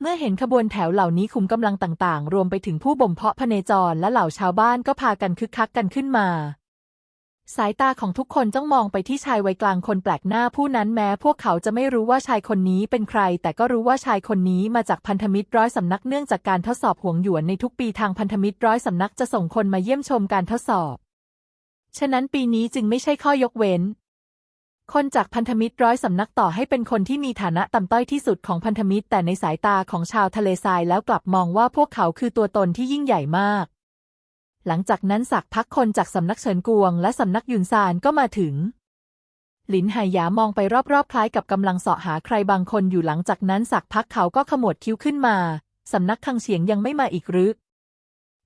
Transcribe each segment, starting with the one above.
เมื่อเห็นขบวนแถวเหล่านี้คุมกำลังต่างๆ รวมไปถึงผู้บ่มเพาะพเนจรและเหล่าชาวบ้านก็พากันคึกคักกันขึ้นมา สายตาของทุกคนจ้องมองไปที่ชายวัยกลางคนแปลกหน้าผู้นั้นแม้ พวกเขาจะไม่รู้ว่าชายคนนี้เป็นใคร แต่ก็รู้ว่าชายคนนี้มาจากพันธมิตรร้อยสำนักเนื่องจากการทดสอบห่วงหยวนในทุกปีทางพันธมิตรร้อยสำนักจะส่งคนมาเยี่ยมชมการทดสอบ ฉะนั้นปีนี้จึงไม่ใช่ข้อยกเว้น คนจากพันธมิตรร้อยสำนักต่อให้เป็นคนที่มีฐานะต่ำต้อยที่สุดของพันธมิตร แต่ในสายตาของชาวทะเลทรายแล้วกลับมองว่าพวกเขาคือตัวตนที่ยิ่งใหญ่มาก หลังจากนั้นสักพักคนจากสำนักเฉินกวง และสำนักยุนซานก็มาถึง หลินไหหยามองไปรอบๆ คล้ายกับกำลังเสาะหาใครบางคนอยู่หลังจากนั้นสักพักเขาก็ขมวดคิ้วขึ้นมาสำนักคังเฉียงยังไม่มาอีกหรือ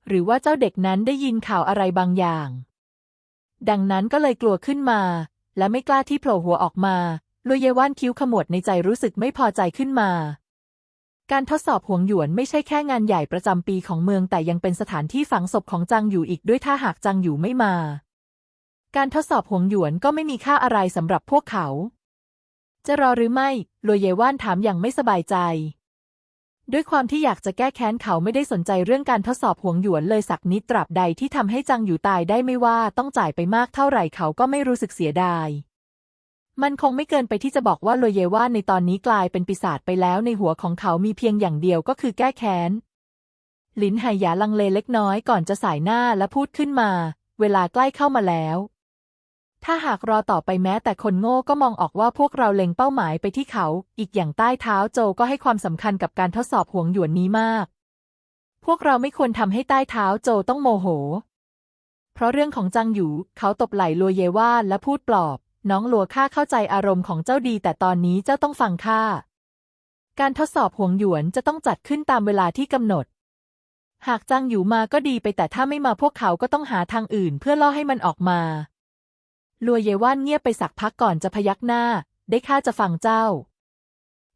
หรือว่าเจ้าเด็กนั้นได้ยินข่าวอะไรบางอย่าง ดังนั้นก็เลยกลัวขึ้นมา และไม่กล้าที่โผล่หัวออกมาลุยเยว่านคิ้วขมวดในใจรู้สึกไม่พอใจขึ้นมา การทดสอบห่วงหยวนไม่ใช่แค่งานใหญ่ประจำปีของเมือง แต่ยังเป็นสถานที่ฝังศพของจางอยู่อีกด้วยถ้าหากจางอยู่ไม่มา การทดสอบห่วงหยวนก็ไม่มีค่าอะไรสำหรับพวกเขา จะรอหรือไม่ลุยเยว่านถามอย่างไม่สบายใจ ด้วยความที่อยากจะแก้แค้นเขาไม่ได้สนใจเรื่องการทดสอบห่วงหยวนเลยสักนิดตราบใดที่ทำให้จังอยู่ตายได้ไม่ว่าต้องจ่ายไปมากเท่าไหร่เขาก็ไม่รู้สึกเสียดาย มันคงไม่เกินไปที่จะบอกว่าโลเยว่าในตอนนี้กลายเป็นปีศาจไปแล้วในหัวของเขามีเพียงอย่างเดียวก็คือแก้แค้นลินไหหยาลังเลเล็กน้อยก่อนจะสายหน้าและพูดขึ้นมา เวลาใกล้เข้ามาแล้ว ถ้าหากรอต่อไปแม้แต่คนโง่ก็มองออกว่าพวกเราเล็งเป้าหมายไปที่เขา อีกอย่างใต้เท้าโจก็ให้ความสำคัญกับการทดสอบห่วงหยวนนี้มาก พวกเราไม่ควรทำให้ใต้เท้าโจต้องโมโห เพราะเรื่องของจังหยูเขาตบไหล่ลัวเยว่าและพูดปลอบ น้องลัวข้าเข้าใจอารมณ์ของเจ้าดี แต่ตอนนี้เจ้าต้องฟังข้า การทดสอบห่วงหยวนจะต้องจัดขึ้นตามเวลาที่กำหนดหากจังหยูมาก็ดีไปแต่ถ้าไม่มาพวกเขาก็ต้องหาทางอื่นเพื่อล่อให้มันออกมา ลัวเยว่านเงียบไปสักพักก่อนจะพยักหน้า ได้ข้าจะฟังเจ้า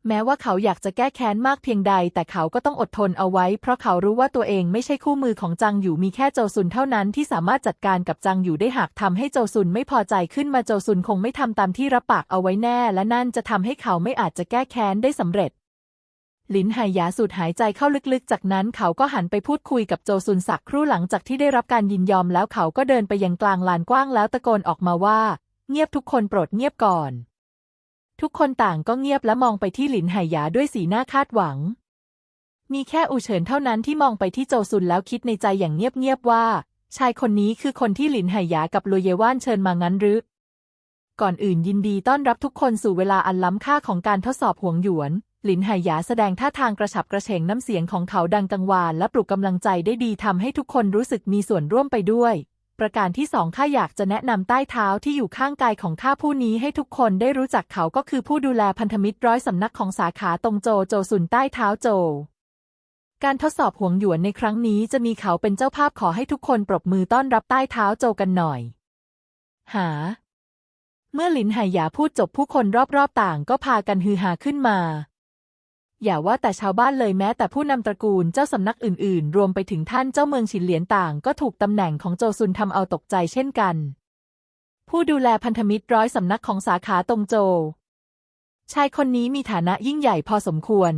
แม้ว่าเขาอยากจะแก้แค้นมากเพียงใด แต่เขาก็ต้องอดทนเอาไว้ เพราะเขารู้ว่าตัวเองไม่ใช่คู่มือของจังอยู่มีแค่โจซุนเท่านั้นที่สามารถจัดการกับจังอยู่ได้หากทำให้โจซุนไม่พอใจขึ้นมาโจซุนคงไม่ทำตามที่รับปากเอาไว้แน่ และนั่นจะทำให้เขาไม่อาจจะแก้แค้นได้สำเร็จ หลินไหหยาสูดหายใจเข้าลึกๆ จากนั้นเขาก็หันไปพูดคุยกับโจซุนสักครู่หลังจากที่ได้รับการยินยอมแล้วเขาก็เดินไปยังกลางลานกว้างแล้วตะโกนออกมาว่า เงียบทุกคนโปรดเงียบก่อน ทุกคนต่างก็เงียบและมองไปที่หลินไหหยาด้วยสีหน้าคาดหวัง มีแค่อูเฉินเท่านั้นที่มองไปที่โจซุนแล้วคิดในใจอย่างเงียบๆว่า ชายคนนี้คือคนที่หลินไหหยากับลุยเยว่านเชิญมางั้นหรือก่อนอื่นยินดีต้อนรับทุกคนสู่เวลาอันล้ำค่าของการทดสอบห่วงหยวน หลินไหหยาแสดงท่าทางกระฉับกระเฉงน้ำเสียงของเขาดังกังวานและปลุกกำลังใจได้ดีทำให้ทุกคนรู้สึกมีส่วนร่วมไปด้วย ประการที่สองข้าอยากจะแนะนำใต้เท้าที่อยู่ข้างกายของข้าผู้นี้ให้ทุกคนได้รู้จักเขาก็คือผู้ดูแลพันธมิตรร้อยสำนักของสาขาตรงโจโจซุนใต้เท้าโจการทดสอบห่วงหยวนในครั้งนี้จะมีเขาเป็นเจ้าภาพขอให้ทุกคนปรบมือต้อนรับใต้เท้าโจกันหน่อย หา เมื่อหลินไหหยาพูดจบผู้คนรอบๆต่างก็พากันฮือฮาขึ้นมา อย่าว่าแต่ชาวบ้านเลยแม้แต่ผู้นำตระกูลเจ้าสำนักอื่นๆ รวมไปถึงท่านเจ้าเมืองฉินเหลียนต่าง ก็ถูกตำแหน่งของโจซุนทำเอาตกใจเช่นกัน ผู้ดูแลพันธมิตรร้อยสำนักของสาขาตงโจ ชายคนนี้มีฐานะยิ่งใหญ่พอสมควร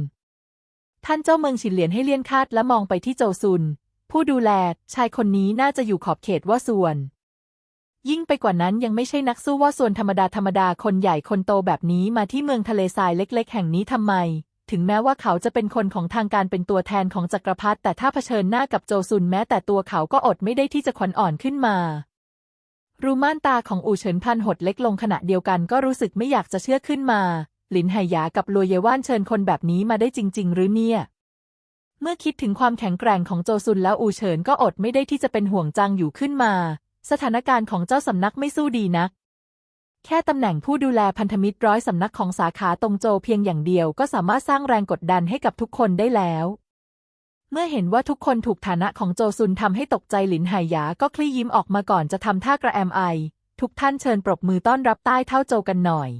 ท่านเจ้าเมืองฉินเหลียนให้เลี่ยนคาดและมองไปที่โจซุน ผู้ดูแลชายคนนี้น่าจะอยู่ขอบเขตว่าส่วนยิ่งไปกว่านั้นยังไม่ใช่นักสู้ว่าส่วนธรรมดาธรรมดาคนใหญ่คนโตแบบนี้มาที่เมืองทะเลทรายเล็ก ๆ แห่งนี้ทำไม ถึงแม้ว่าเขาจะเป็นคนของทางการเป็นตัวแทนของจักรพรรดิแต่ถ้าเผชิญหน้ากับโจซุนแม้แต่ตัวเขาก็อดไม่ได้ที่จะขวัญอ่อนขึ้นมา รูม่านตาของอู่เฉินพันหดเล็กลงขณะเดียวกันก็รู้สึกไม่อยากจะเชื่อขึ้นมา หลินไหหยากับลัวเยว่านเชิญคนแบบนี้มาได้จริง ๆ หรือเนี่ย เมื่อคิดถึงความแข็งแกร่งของโจซุนแล้วอูเฉินก็อดไม่ได้ที่จะเป็นห่วงจังอยู่ขึ้นมา สถานการณ์ของเจ้าสำนักไม่สู้ดีนัก แค่ตำแหน่งผู้ดูแลพันธมิตรร้อยสำนักของสาขาตงโจเพียงอย่างเดียวก็สามารถสร้างแรงกดดันให้กับทุกคนได้แล้ว เมื่อเห็นว่าทุกคนถูกฐานะของโจซุนทำให้ตกใจหลินไหหยาก็คลี่ยิ้มออกมาก่อนจะทำท่ากระแอมไอ ทุกท่านเชิญปรบมือต้อนรับใต้เท่าโจกันหน่อย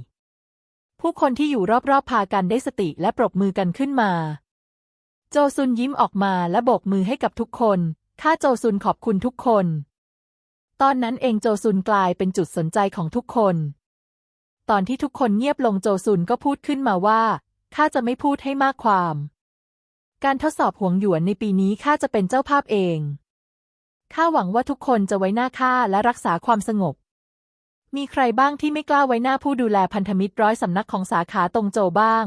ผู้คนที่อยู่รอบๆพากันได้สติและปรบมือกันขึ้นมา โจซุนยิ้มออกมาและโบกมือให้กับทุกคนข้าโจซุนขอบคุณทุกคน ตอนนั้นเองโจซุนกลายเป็นจุดสนใจของทุกคน ตอนที่ทุกคนเงียบลงโจซุนก็พูดขึ้นมาว่าข้าจะไม่พูดให้มากความ การทดสอบห่วงหยวนในปีนี้ข้าจะเป็นเจ้าภาพเองข้าหวังว่าทุกคนจะไว้หน้าข้าและรักษาความสงบ มีใครบ้างที่ไม่กล้าไว้หน้าผู้ดูแลพันธมิตรร้อยสำนักของสาขาตรงโจบ้าง